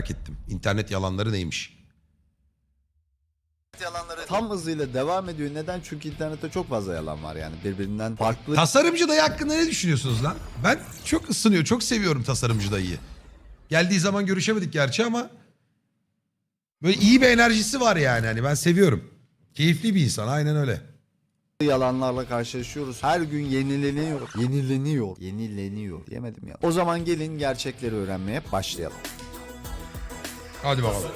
merak ettim. İnternet yalanları neymiş? yalanları tam hızıyla devam ediyor. Neden? Çünkü internette çok fazla yalan var yani birbirinden farklı Tasarımcı dayı hakkında ne düşünüyorsunuz lan? Ben çok ısınıyor, çok seviyorum tasarımcı dayıyı. Geldiği zaman görüşemedik gerçi ama böyle iyi bir enerjisi var yani. Hani ben seviyorum. Keyifli bir insan, aynen öyle. yalanlarla karşılaşıyoruz. Her gün yenileniyor. Yenileniyor. Yenileniyor. Diyemedim ya. O zaman gelin gerçekleri öğrenmeye başlayalım. Hadi bakalım.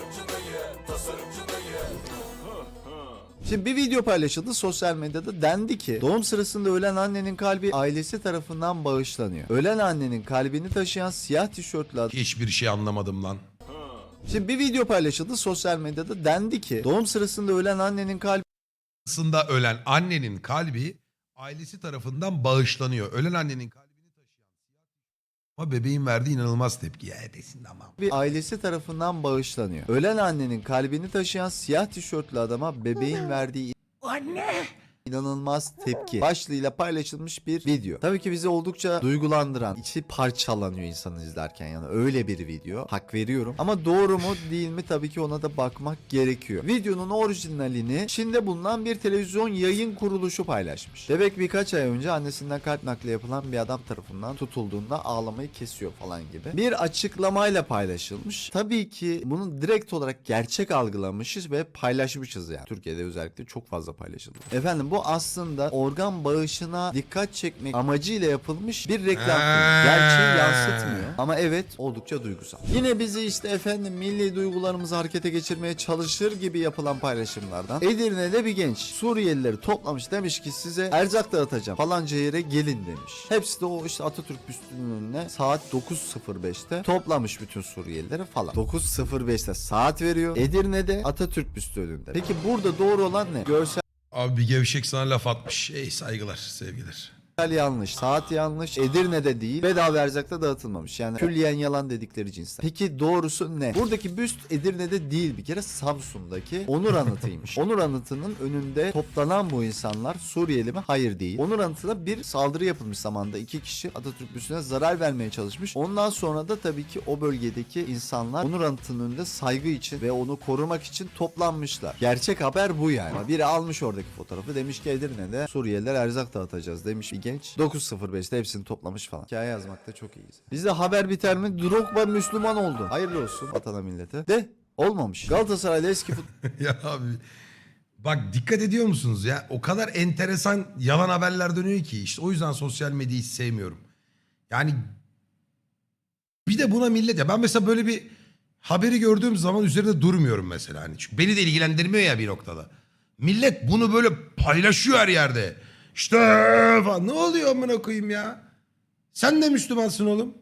Şimdi bir video paylaşıldı sosyal medyada dendi ki doğum sırasında ölen annenin kalbi ailesi tarafından bağışlanıyor. Ölen annenin kalbini taşıyan siyah tişörtlü adam. Hiçbir şey anlamadım lan. Şimdi bir video paylaşıldı sosyal medyada dendi ki doğum sırasında ölen annenin kalbi Aslında ölen annenin kalbi ailesi tarafından bağışlanıyor. Ölen annenin taşıyan ama bebeğin verdiği inanılmaz tepki. Ya ebesin ama. bir ailesi tarafından bağışlanıyor. Ölen annenin kalbini taşıyan siyah tişörtlü adama bebeğin verdiği Anne! İnanılmaz tepki başlığıyla paylaşılmış bir video. Tabii ki bizi oldukça duygulandıran, içi parçalanıyor insanı izlerken yani öyle bir video. Hak veriyorum. Ama doğru mu değil mi tabii ki ona da bakmak gerekiyor. Videonun orijinalini Çin'de bulunan bir televizyon yayın kuruluşu paylaşmış. Bebek birkaç ay önce annesinden kalp nakli yapılan bir adam tarafından tutulduğunda ağlamayı kesiyor falan gibi. Bir açıklamayla paylaşılmış. Tabii ki bunu direkt olarak gerçek algılamışız ve paylaşmışız yani. Türkiye'de özellikle çok fazla paylaşıldı. Efendim bu aslında organ bağışına dikkat çekmek amacıyla yapılmış bir reklam filmi. Gerçeği yansıtmıyor. Ama evet oldukça duygusal. Yine bizi işte efendim milli duygularımızı harekete geçirmeye çalışır gibi yapılan paylaşımlardan. Edirne'de bir genç Suriyelileri toplamış demiş ki size erzak dağıtacağım falanca yere gelin demiş. Hepsi de o işte Atatürk büstünün önüne saat 9.05'te toplamış bütün Suriyelileri falan. 9.05'te saat veriyor. Edirne'de Atatürk büstü önünde. Peki burada doğru olan ne? Görsel Abi bir gevşek sana laf atmış. Ey saygılar, sevgiler. Yanlış, saat yanlış, Edirne'de değil, bedava erzakta dağıtılmamış. Yani külliyen yalan dedikleri cinsten. Peki doğrusu ne? Buradaki büst Edirne'de değil bir kere Samsun'daki Onur Anıtı'ymış. Onur Anıtı'nın önünde toplanan bu insanlar Suriyeli mi? Hayır değil. Onur Anıtı'na bir saldırı yapılmış zamanda. iki kişi Atatürk büstüne zarar vermeye çalışmış. Ondan sonra da tabii ki o bölgedeki insanlar Onur Anıtı'nın önünde saygı için ve onu korumak için toplanmışlar. Gerçek haber bu yani. Biri almış oradaki fotoğrafı demiş ki Edirne'de Suriyeliler erzak dağıtacağız demiş genç. 9.05'te hepsini toplamış falan. Hikaye yazmakta çok iyiyiz. Bizde haber biter mi? Drogba Müslüman oldu. Hayırlı olsun vatana millete. De olmamış. Galatasaray'da eski ya abi bak dikkat ediyor musunuz ya? O kadar enteresan yalan haberler dönüyor ki işte o yüzden sosyal medyayı hiç sevmiyorum. Yani bir de buna millet ya ben mesela böyle bir haberi gördüğüm zaman üzerinde durmuyorum mesela hani çünkü beni de ilgilendirmiyor ya bir noktada. Millet bunu böyle paylaşıyor her yerde. İşte falan. ne oluyor amına koyayım ya? Sen de Müslümansın oğlum.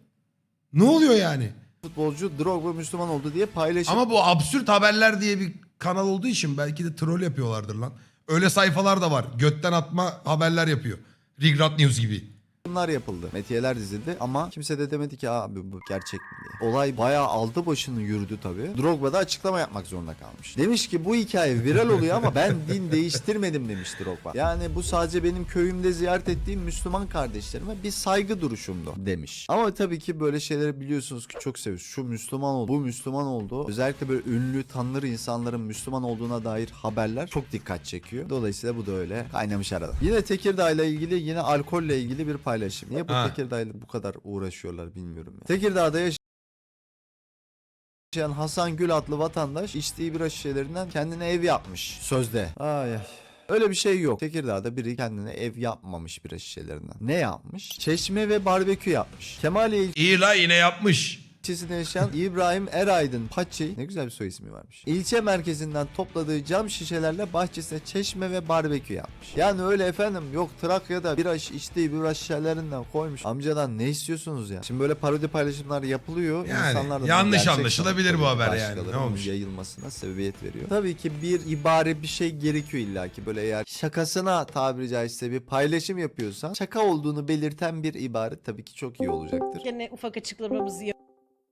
Ne oluyor yani? futbolcu Drogba Müslüman oldu diye paylaşım. Ama bu absürt haberler diye bir kanal olduğu için belki de troll yapıyorlardır lan. Öyle sayfalar da var. Götten atma haberler yapıyor. Rigrat News gibi. Bunlar yapıldı. Metiyeler dizildi ama kimse de demedi ki abi bu gerçek mi diye. Olay bayağı aldı başını yürüdü tabii. Drogba da açıklama yapmak zorunda kalmış. Demiş ki bu hikaye viral oluyor ama ben din değiştirmedim demiş Drogba. Yani bu sadece benim köyümde ziyaret ettiğim Müslüman kardeşlerime bir saygı duruşumdu demiş. Ama tabii ki böyle şeyleri biliyorsunuz ki çok seviyoruz. Şu Müslüman oldu, bu Müslüman oldu. Özellikle böyle ünlü, tanınır insanların Müslüman olduğuna dair haberler çok dikkat çekiyor. Dolayısıyla bu da öyle kaynamış arada. Yine Tekirdağ ile ilgili yine alkolle ilgili bir paylaşım. Niye bu Ha. Tekirdağ'la bu kadar uğraşıyorlar bilmiyorum ya. Tekirdağ'da yaşayan Hasan Gül adlı vatandaş içtiği bira şişelerinden kendine ev yapmış sözde. Ay ay. Öyle bir şey yok. Tekirdağ'da biri kendine ev yapmamış bira şişelerinden. Ne yapmış? Çeşme ve barbekü yapmış. Kemaliye İyi la yine yapmış. İlçesinde yaşayan İbrahim Eraydın Paçi ne güzel bir soy ismi varmış. İlçe merkezinden topladığı cam şişelerle bahçesine çeşme ve barbekü yapmış. Yani öyle efendim yok Trakya'da bira iç- içtiği bira şişelerinden koymuş. Amcadan ne istiyorsunuz ya? Şimdi böyle parodi paylaşımlar yapılıyor. Yani İnsanlar da yanlış anlaşılabilir bu haber yani. Ne olmuş? yayılmasına sebebiyet veriyor. Tabii ki bir ibare bir şey gerekiyor illaki böyle eğer şakasına tabiri caizse bir paylaşım yapıyorsan şaka olduğunu belirten bir ibare tabii ki çok iyi olacaktır. Gene ufak açıklamamızı yap-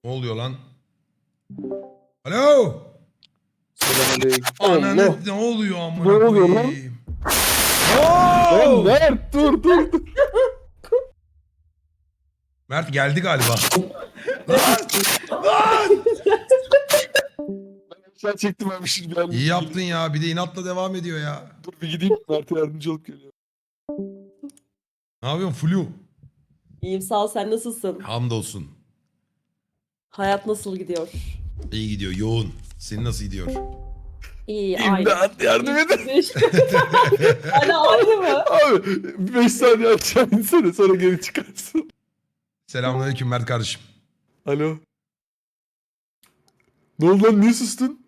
Ne oluyor lan? Alo. Selamünaleyküm. Ananı Allah. ne oluyor amına Ne oluyor lan? koyayım? Lan Oo! Mert dur dur dur. Mert geldi galiba. lan! Lan! Sen çektim ben bir şey beğendim. İyi yaptın ya. Bir de inatla devam ediyor ya. Dur bir gideyim. Mert'e yardımcı olup geliyorum. Ne yapıyorsun Flu? İyiyim sağ ol sen nasılsın? Hamdolsun. Hayat nasıl gidiyor? İyi gidiyor. Yoğun. Senin nasıl gidiyor? İyi aynı. İmdat yardım edin. Hala aynı mı? Abi 5 saniye aşağı insene sonra geri çıkarsın. Selamünaleyküm Mert kardeşim. Alo. Ne oldu lan niye sustun?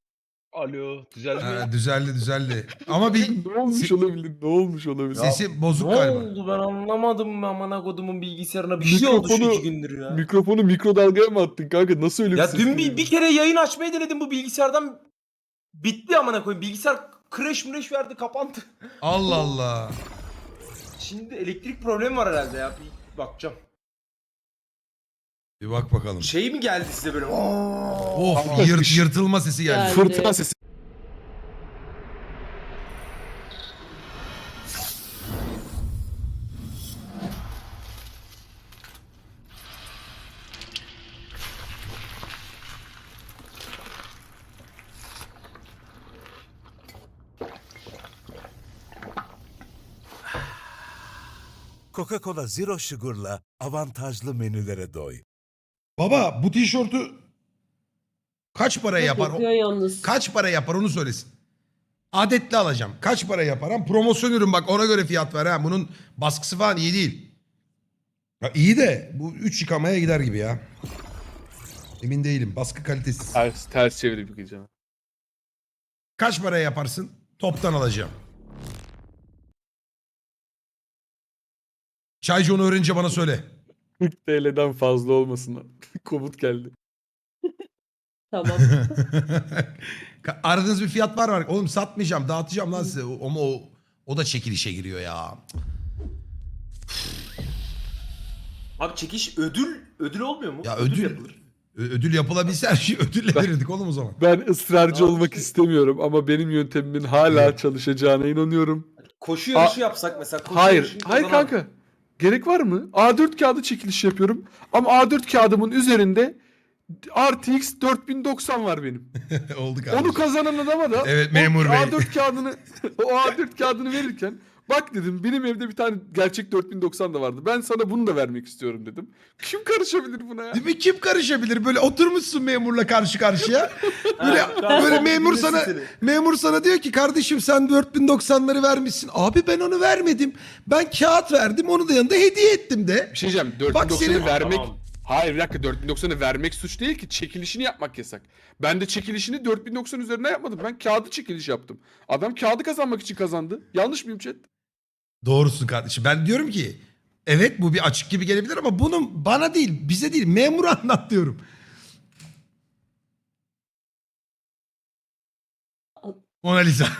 Alo, düzeldi mi? Ha, düzeldi düzeldi. Ama bir Ne olmuş olabilir? Ne olmuş olabilir? sesi bozuk Ne galiba. oldu ben anlamadım amına kodumun bilgisayarına bir şey oldu şu Mikrofonu- iki gündür ya. Mikrofonu mikrodalgaya mı attın kanka? Nasıl öyle bir Ya ses dün bir, geliyor? bir kere yayın açmayı denedim bu bilgisayardan bitti amına koyayım. Bilgisayar crash mresh verdi kapandı. Allah Allah. Şimdi elektrik problemi var herhalde ya. Bir bakacağım. Bir bak bakalım. Şey mi geldi size böyle? Oo. Of yırt, yırtılma sesi geldi. Yani- Fırtına sesi. Coca-Cola Zero Sugar'la avantajlı menülere doy. Baba bu tişörtü kaç para yapar? Yapıyor yalnız. Kaç para yapar onu söylesin. Adetli alacağım. Kaç para yapar? Ha, promosyon ürün bak ona göre fiyat ver. Ha. Bunun baskısı falan iyi değil. Ya iyi de bu 3 yıkamaya gider gibi ya. Emin değilim. Baskı kalitesiz. Ters, ters çevirip yıkayacağım. Kaç para yaparsın? Toptan alacağım. Çaycı onu öğrenince bana söyle. 40 TL'den fazla olmasın. Komut geldi. Tamam. Ka- Aradığınız bir fiyat var mı? Oğlum satmayacağım, dağıtacağım lan size. O- Ama o, o da çekilişe giriyor ya. Abi çekiş ödül ödül olmuyor mu? Ya ödül yapılır. Ö- ödül yapılabilse her şeyi ödülle verirdik oğlum o zaman. Ben ısrarcı Daha olmak şey- istemiyorum ama benim yöntemimin hala Evet. çalışacağına inanıyorum. Koşu yarışı yapsak mesela. Koşu Hayır, yarışını hayır kazanan- kanka. Gerek var mı? A4 kağıdı çekiliş yapıyorum. Ama A4 kağıdımın üzerinde RTX 4090 var benim. Oldu kardeşim. Onu kazanan adama da Evet, o memur bey. A4 kağıdını o A4 kağıdını verirken bak dedim benim evde bir tane gerçek 4090 da vardı. Ben sana bunu da vermek istiyorum dedim. Kim karışabilir buna ya? Değil mi? Kim karışabilir? Böyle oturmuşsun memurla karşı karşıya. Böyle, böyle memur sana memur sana diyor ki kardeşim sen 4090'ları vermişsin. Abi ben onu vermedim. Ben kağıt verdim onu da yanında hediye ettim de. Bir şey diyeceğim. Bak 4090'ı senin- vermek... Tamam. Hayır bir dakika 4090'ı vermek suç değil ki. Çekilişini yapmak yasak. Ben de çekilişini 4090 üzerine yapmadım. Ben kağıdı çekiliş yaptım. Adam kağıdı kazanmak için kazandı. Yanlış mıyım chat? Doğrusun kardeşim. Ben diyorum ki evet bu bir açık gibi gelebilir ama bunun bana değil bize değil memura anlat diyorum. Mona Lisa.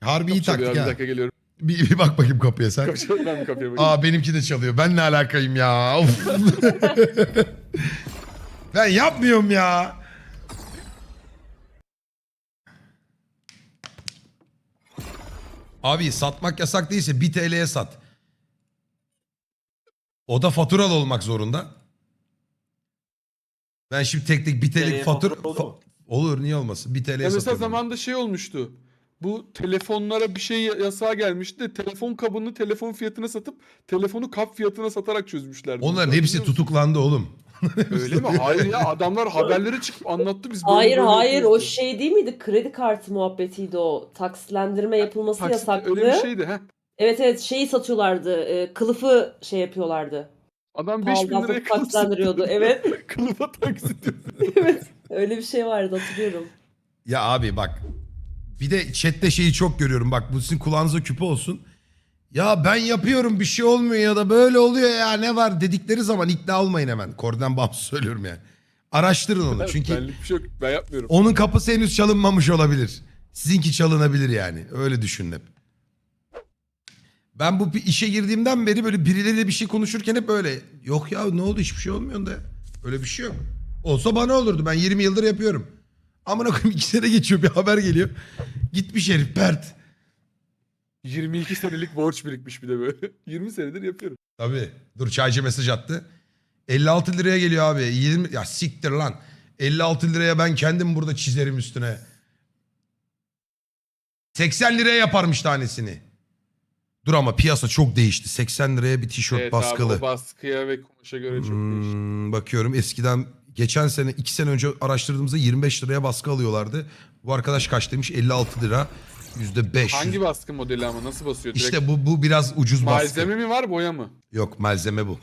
Harbi iyi Çalıyor taktik abi, ha. Bir dakika geliyorum. Bir, bir bak bakayım kapıya sen. Kapışalım ben bir kapıya bakayım. Aa benimki de çalıyor. Ben ne alakayım ya? Of. ben yapmıyorum ya. Abi satmak yasak değilse 1 TL'ye sat. O da faturalı olmak zorunda. Ben şimdi tek tek 1 TL'lik fatura... fatura olur olur niye olmasın? 1 TL'ye Ya mesela satıyorum. zamanında şey olmuştu. Bu telefonlara bir şey yasağı gelmişti de telefon kabını telefon fiyatına satıp telefonu kap fiyatına satarak çözmüşlerdi. Onların hepsi tutuklandı oğlum. Öyle mi? Hayır ya adamlar haberlere çıkıp anlattı biz. böyle Hayır böyle hayır o yapıyoruz. şey değil miydi? Kredi kartı muhabbetiydi o. Taksitlendirme yapılması Taksit yasaktı. öyle bir şeydi. Heh. Evet evet şeyi satıyorlardı. e, kılıfı şey yapıyorlardı. Adam 5000 Pahalıdan liraya satıp. Evet. Kılıfa taksit yapıyor. evet. Öyle bir şey vardı hatırlıyorum. Ya abi bak bir de chatte şeyi çok görüyorum bak bu sizin kulağınıza küpe olsun. Ya ben yapıyorum bir şey olmuyor ya da böyle oluyor ya ne var dedikleri zaman ikna olmayın hemen. Korden bağımsız söylüyorum yani. Araştırın onu çünkü Benlik bir şey yok. Ben yapmıyorum. onun kapısı henüz çalınmamış olabilir. Sizinki çalınabilir yani öyle düşünün hep. Ben bu işe girdiğimden beri böyle birileriyle bir şey konuşurken hep böyle yok ya ne oldu hiçbir şey olmuyor da öyle bir şey yok. Olsa bana olurdu ben 20 yıldır yapıyorum. Amına koyayım iki sene geçiyor bir haber geliyor. Gitmiş herif pert. 22 senelik borç birikmiş bir de böyle. 20 senedir yapıyorum. Tabii. Dur çaycı mesaj attı. 56 liraya geliyor abi. 20 ya siktir lan. 56 liraya ben kendim burada çizerim üstüne. 80 liraya yaparmış tanesini. Dur ama piyasa çok değişti. 80 liraya bir tişört Evet baskılı. abi baskıya ve kumaşa göre çok değişti. Hmm, bakıyorum eskiden geçen sene 2 sene önce araştırdığımızda 25 liraya baskı alıyorlardı. Bu arkadaş kaç demiş? 56 lira. %5. Hangi baskı modeli ama nasıl basıyor? Direkt İşte bu bu biraz ucuz baskı. malzeme mi var boya mı? Yok malzeme bu.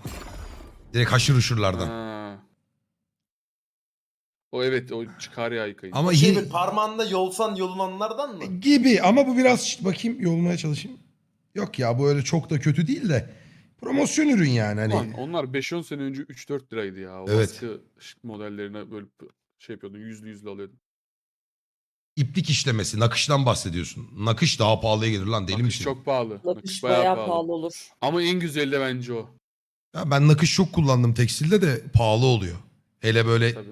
Direkt haşır uşurlardan. Ha. O evet o çıkar ya yıkayın. Ama Şey yine- parmağında yolsan yolunanlardan mı? gibi ama bu biraz şşt, bakayım yolmaya çalışayım. Yok ya bu öyle çok da kötü değil de promosyon ürün yani hani. Ulan onlar 5-10 sene önce 3-4 liraydı ya. O Evet. baskı şık modellerine böyle şey yapıyordun yüzlü yüzlü alıyordun. İplik işlemesi, nakıştan bahsediyorsun. Nakış daha pahalıya gelir lan deli Nakış misin? çok pahalı. Nakış Nakış bayağı, bayağı pahalı. pahalı. olur. Ama en güzeli de bence o. Ya ben nakış çok kullandım tekstilde de pahalı oluyor. Hele böyle Tabii.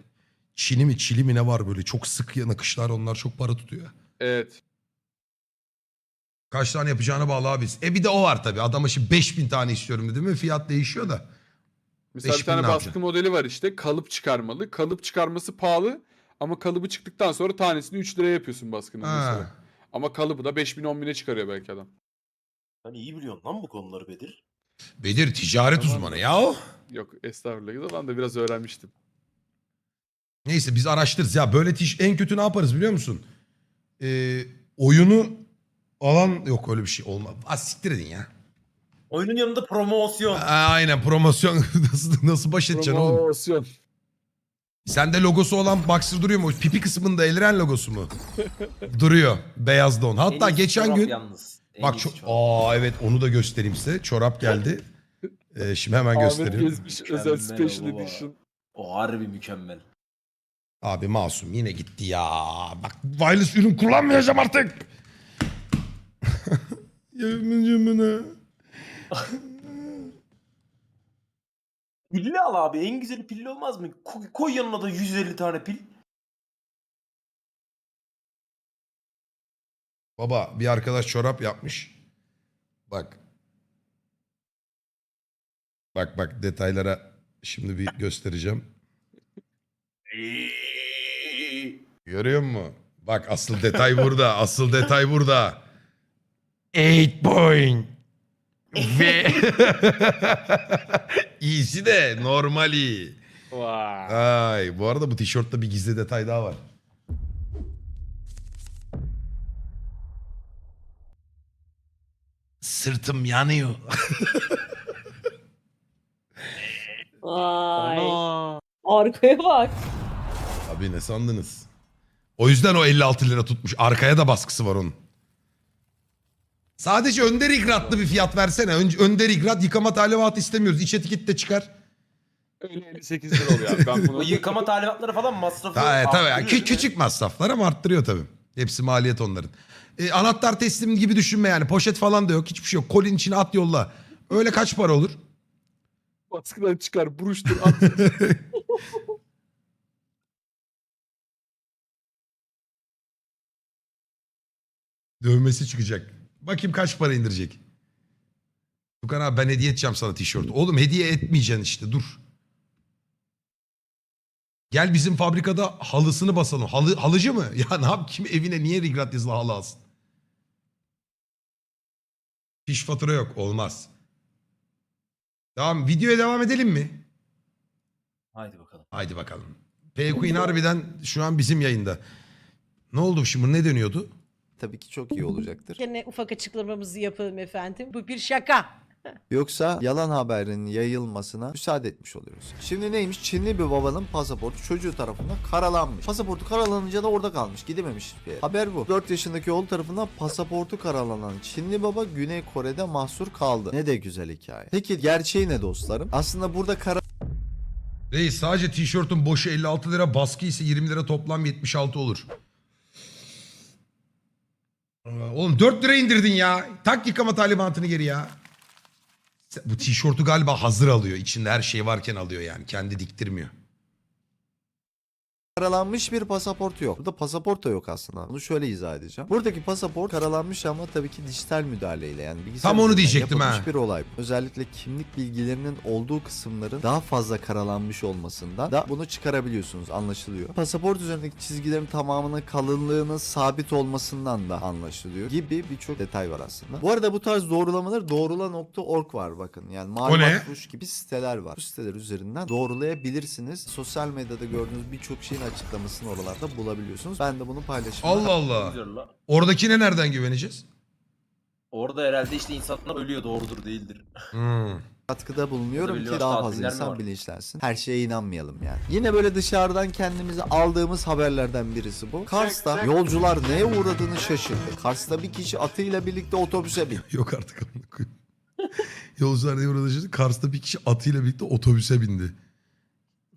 çini mi çili mi ne var böyle çok sık ya nakışlar onlar çok para tutuyor. Evet. Kaç tane yapacağına bağlı abi. E bir de o var tabii. Adama şimdi 5000 tane istiyorum dedim mi fiyat değişiyor da. Mesela 5000 bir tane ne baskı yapacaksın? modeli var işte. Kalıp çıkarmalı. Kalıp çıkarması pahalı. Ama kalıbı çıktıktan sonra tanesini 3 liraya yapıyorsun baskının Ha. mesela. Ama kalıbı da 5000 10 bine çıkarıyor belki adam. Sen iyi biliyorsun lan bu konuları Bedir. Bedir ticaret Tamam. uzmanı ya o. Yok estağfurullah. Ben de biraz öğrenmiştim. Neyse biz araştırırız. Ya böyle tiş en kötü ne yaparız biliyor musun? Ee, oyunu alan yok öyle bir şey olmaz. Az siktir edin ya. Oyunun yanında promosyon. Aa, Aynen promosyon nasıl, nasıl baş edeceksin oğlum? Promosyon. Sende logosu olan Boxer duruyor mu? Pipi kısmında eliren logosu mu? duruyor. Beyaz don. Hatta En iyisi geçen çorap gün Yalnız. En bak iyisi çok çorap. aa evet onu da göstereyim size. Çorap geldi. Ee, şimdi hemen Ahmet göstereyim. Gezmiş özel Mükemmel special baba. edition. O harbi mükemmel. Abi masum yine gitti ya. Bak wireless ürün kullanmayacağım artık. Yemin cümle. Pilli al abi. En güzeli pilli olmaz mı? Ko- koy yanına da 150 tane pil. Baba bir arkadaş çorap yapmış. Bak. Bak bak detaylara şimdi bir göstereceğim. Görüyor musun? Bak asıl detay burada. Asıl detay burada. 8 point. Ve iyisi de normali. Vay. Ay bu arada bu tişörtte bir gizli detay daha var. Sırtım yanıyor. Vay. Ana. Arkaya bak. Abi ne sandınız? O yüzden o 56 lira tutmuş. Arkaya da baskısı var onun. Sadece önder ikratlı bir fiyat versene. Ön, önder ikrat yıkama talimatı istemiyoruz. İç etiket de çıkar. Öyle 58 lira oluyor abi. Ben bunu yıkama talimatları falan masrafı Tabii tabii. arttırıyor Kü- değil mi? küçük masraflar ama arttırıyor tabii. Hepsi maliyet onların. E, anahtar teslim gibi düşünme yani. Poşet falan da yok. Hiçbir şey yok. Kolin içine at yolla. Öyle kaç para olur? baskıdan çıkar buruştur at. Dövmesi çıkacak. Bakayım kaç para indirecek. Tukan abi ben hediye edeceğim sana tişörtü. Oğlum hediye etmeyeceksin işte dur. Gel bizim fabrikada halısını basalım. Halı, halıcı mı? Ya ne yap kim evine niye rigrat yazılı halı alsın? Fiş fatura yok olmaz. Tamam videoya devam edelim mi? Haydi bakalım. Haydi bakalım. P Queen harbiden şu an bizim yayında. Ne oldu şimdi ne dönüyordu? Tabii ki çok iyi olacaktır. Gene ufak açıklamamızı yapalım efendim. Bu bir şaka. Yoksa yalan haberin yayılmasına müsaade etmiş oluyoruz. Şimdi neymiş? Çinli bir babanın pasaportu çocuğu tarafından karalanmış. Pasaportu karalanınca da orada kalmış. Gidememiş hiçbir yere. Haber bu. 4 yaşındaki oğul tarafından pasaportu karalanan Çinli baba Güney Kore'de mahsur kaldı. Ne de güzel hikaye. Peki gerçeği ne dostlarım? Aslında burada kara Reis sadece tişörtün boşu 56 lira baskı ise 20 lira toplam 76 olur. Oğlum 4 lira indirdin ya. Tak yıkama talimatını geri ya. Bu tişörtü galiba hazır alıyor. İçinde her şey varken alıyor yani. Kendi diktirmiyor. Karalanmış bir pasaport yok. Burada pasaport da yok aslında. Bunu şöyle izah edeceğim. Buradaki pasaport karalanmış ama tabii ki dijital müdahaleyle yani bilgisayar Tam onu diyecektim yapılmış ha. bir olay. Özellikle kimlik bilgilerinin olduğu kısımların daha fazla karalanmış olmasından da bunu çıkarabiliyorsunuz anlaşılıyor. Pasaport üzerindeki çizgilerin tamamının kalınlığının sabit olmasından da anlaşılıyor gibi birçok detay var aslında. Bu arada bu tarz doğrulamalar doğrula.org var bakın. Yani malumat kuş gibi siteler var. Bu siteler üzerinden doğrulayabilirsiniz. Sosyal medyada gördüğünüz birçok şeyin açıklamasını oralarda bulabiliyorsunuz. Ben de bunu paylaşımda Allah Allah. Güzel la. Oradakine nereden güveneceğiz? Orada herhalde işte insanlar ölüyor doğrudur değildir. Hmm. katkıda bulunuyorum ki biliyoruz, daha fazla tatiller mi insan var? bilinçlensin. Her şeye inanmayalım yani. Yine böyle dışarıdan kendimizi aldığımız haberlerden birisi bu. Kars'ta yolcular neye uğradığını şaşırdı. Kars'ta bir kişi atıyla birlikte otobüse bindi. Yok artık amına koyayım. Yolcular diye uğraşıyordu. Kars'ta bir kişi atıyla birlikte otobüse bindi.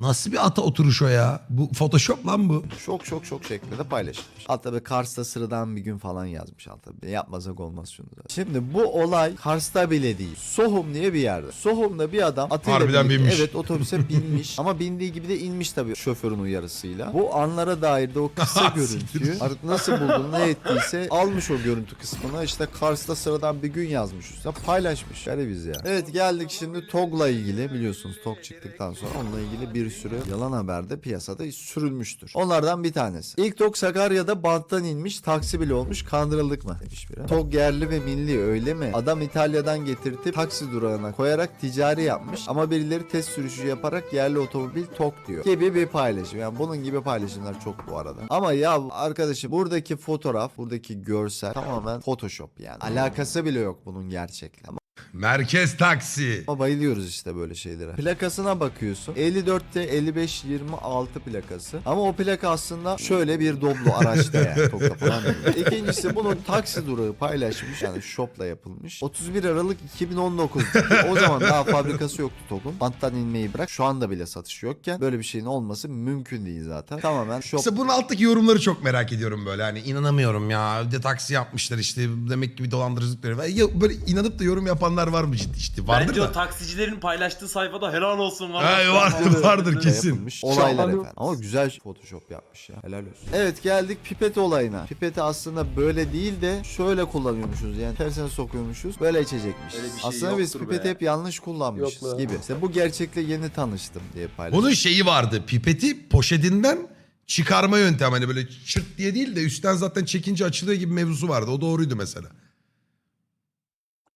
Nasıl bir ata oturuş o ya? Bu Photoshop lan bu. Şok şok şok şeklinde paylaşılmış. Hatta bir Kars'ta sıradan bir gün falan yazmış altta. Yapmasak olmaz şunu da. Şimdi bu olay Kars'ta bile değil. Sohum diye bir yerde. Sohum'da bir adam atıyla Harbiden birlikte binmiş. evet otobüse binmiş. Ama bindiği gibi de inmiş tabii şoförün uyarısıyla. Bu anlara dair de o kısa görüntüyü artık nasıl buldun ne ettiyse almış o görüntü kısmına işte Kars'ta sıradan bir gün yazmış üstüne paylaşmış. Garibiz ya. Evet geldik şimdi TOG'la ilgili biliyorsunuz TOG çıktıktan sonra onunla ilgili bir sürü yalan haber de piyasada sürülmüştür. Onlardan bir tanesi. İlk TOG Sakarya'da banttan inmiş taksi bile olmuş kandırıldık mı demiş biri. TOG yerli ve milli öyle mi? Adam İtalya'dan getirtip taksi durağına koyarak ticari yapmış ama birileri test sürüşü yaparak yerli otomobil TOG diyor gibi bir paylaşım. Yani bunun gibi paylaşımlar çok bu arada. Ama ya arkadaşım buradaki fotoğraf, buradaki görsel tamamen Photoshop yani. Alakası bile yok bunun gerçekle. Merkez taksi. ama bayılıyoruz işte böyle şeylere. Plakasına bakıyorsun. 54'te 55 26 plakası. Ama o plaka aslında şöyle bir Doblo araçta yani. Toka falan değil. İkincisi bunun taksi durağı paylaşmış. Yani shopla yapılmış. 31 Aralık 2019. o zaman daha fabrikası yoktu TOG'un. Banttan inmeyi bırak. Şu anda bile satış yokken böyle bir şeyin olması mümkün değil zaten. Tamamen shop İşte bunun alttaki yorumları çok merak ediyorum böyle. Hani inanamıyorum ya. Bir de taksi yapmışlar işte. Demek ki bir dolandırıcılık. Ya Böyle inanıp da yorum yapanlar var mı ciddi işte? Vardır Bence da. o taksicilerin paylaştığı sayfada helal olsun var. He, vardır vardır kesin. yapılmış olaylar efendim. Ama güzel Photoshop yapmış ya. Helal olsun. Evet geldik pipet olayına. Pipeti aslında böyle değil de şöyle kullanıyormuşuz. Yani tersine sokuyormuşuz. Böyle içecekmişiz. Öyle bir şey aslında biz yoktur pipeti be. hep yanlış kullanmışız gibi. İşte bu gerçekle yeni tanıştım diye paylaşmış. Bunun şeyi vardı. Pipeti poşetinden çıkarma yöntemi. Hani böyle çırt diye değil de üstten zaten çekince açılıyor gibi mevzusu vardı. O doğruydu mesela.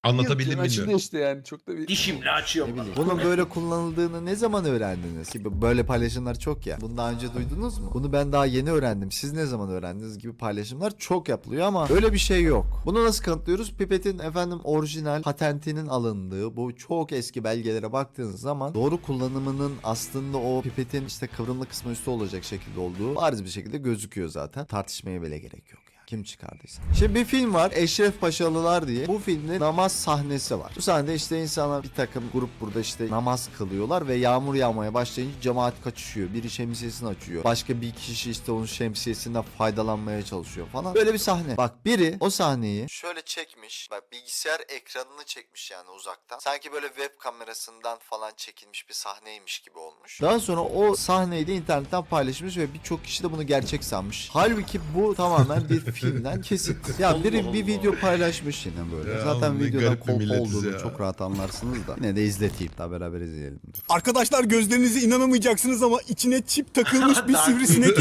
Anlatabildim Yok, bilmiyorum. işte yani çok da bir... Dişimle Ne açıyorum. bileyim. Bunun böyle kullanıldığını ne zaman öğrendiniz? Gibi böyle paylaşımlar çok ya. Bunu daha önce duydunuz mu? Bunu ben daha yeni öğrendim. Siz ne zaman öğrendiniz gibi paylaşımlar çok yapılıyor ama öyle bir şey yok. Bunu nasıl kanıtlıyoruz? Pipetin efendim orijinal patentinin alındığı bu çok eski belgelere baktığınız zaman doğru kullanımının aslında o pipetin işte kıvrımlı kısmı üstü olacak şekilde olduğu bariz bir şekilde gözüküyor zaten. Tartışmaya bile gerek yok. Kim çıkardıysa. Şimdi bir film var Eşref Paşalılar diye. Bu filmde namaz sahnesi var. Bu sahnede işte insanlar bir takım grup burada işte namaz kılıyorlar ve yağmur yağmaya başlayınca cemaat kaçışıyor. Biri şemsiyesini açıyor. Başka bir kişi işte onun şemsiyesinden faydalanmaya çalışıyor falan. Böyle bir sahne. Bak biri o sahneyi şöyle çekmiş. Bak bilgisayar ekranını çekmiş yani uzaktan. Sanki böyle web kamerasından falan çekilmiş bir sahneymiş gibi olmuş. Daha sonra o sahneyi de internetten paylaşmış ve birçok kişi de bunu gerçek sanmış. Halbuki bu tamamen bir filmden kesit. Ya biri Allah bir Allah. video paylaşmış yine böyle. Ya Zaten oğlum ne videodan garip bir milletiz olduğunu ya. çok rahat anlarsınız da. Yine de izleteyim. Daha beraber izleyelim. Arkadaşlar gözlerinize inanamayacaksınız ama içine çip takılmış bir sivrisinek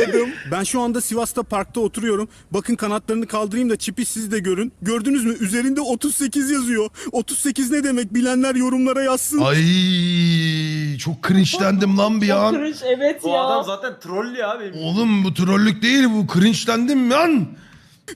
yakaladım. Ben şu anda Sivas'ta parkta oturuyorum. Bakın kanatlarını kaldırayım da çipi siz de görün. Gördünüz mü? Üzerinde 38 yazıyor. 38 ne demek? Bilenler yorumlara yazsın. Ay çok cringe'lendim lan bir Çok an. cringe, evet Bu ya. adam zaten troll ya abi. Oğlum bu trollük değil bu cringe'lendim lan.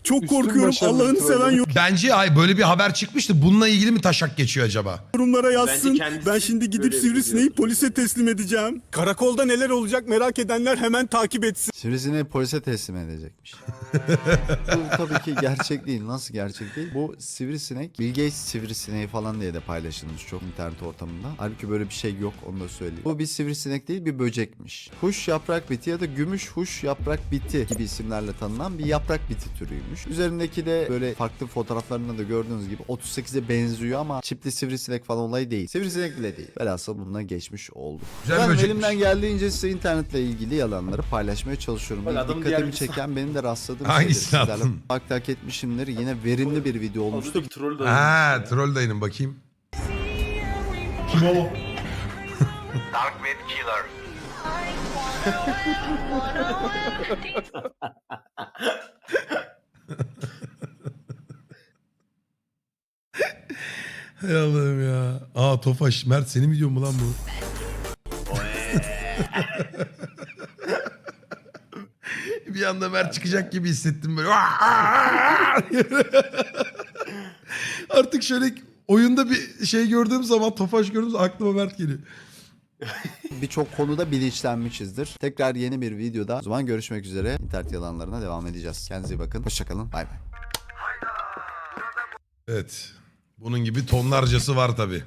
Çok Üstün korkuyorum. başarılı Allah'ını seven Bence ay böyle bir haber çıkmıştı. Bununla ilgili mi taşak geçiyor acaba? yorumlara yazsın. kendisi Ben şimdi gidip böyle sivrisineği polise teslim edeceğim. Karakolda neler olacak merak edenler hemen takip etsin. Sivrisineği polise teslim edecekmiş. Bu tabii ki gerçek değil. Nasıl gerçek değil? Bu sivrisinek Bill Gates sivrisineği falan diye de paylaşılmış çok internet ortamında. Halbuki böyle bir şey yok onu da söyleyeyim. Bu bir sivrisinek değil bir böcekmiş. Huş yaprak biti ya da gümüş huş yaprak biti gibi isimlerle tanınan bir yaprak biti türüymüş. Büyümüş. Üzerindeki de böyle farklı fotoğraflarında da gördüğünüz gibi 38'e benziyor ama çipli sivrisinek falan olayı değil. Sivrisinek bile değil. Velhasıl bununla geçmiş olduk. Güzel ben böcekmiş. elimden geldiğince size internetle ilgili yalanları paylaşmaya çalışıyorum. Adamın dikkatimi çeken benim de rastladığım Hangisini şeydir. Sizlerle attın? Bak tak etmişimdir. Yine verimli bir video olmuştu. Troll de Ha troll dayının bakayım. Kim o? Hay Allah'ım ya. Aa Tofaş Mert senin videon mu lan bu? bir anda Mert çıkacak gibi hissettim böyle. Artık şöyle oyunda bir şey gördüğüm zaman Tofaş gördüğüm zaman aklıma Mert geliyor. Birçok konuda bilinçlenmişizdir. Tekrar yeni bir videoda. O zaman görüşmek üzere. İnternet yalanlarına devam edeceğiz. Kendinize iyi bakın. Hoşçakalın. Bay bay. Evet. Bunun gibi tonlarcası var tabii.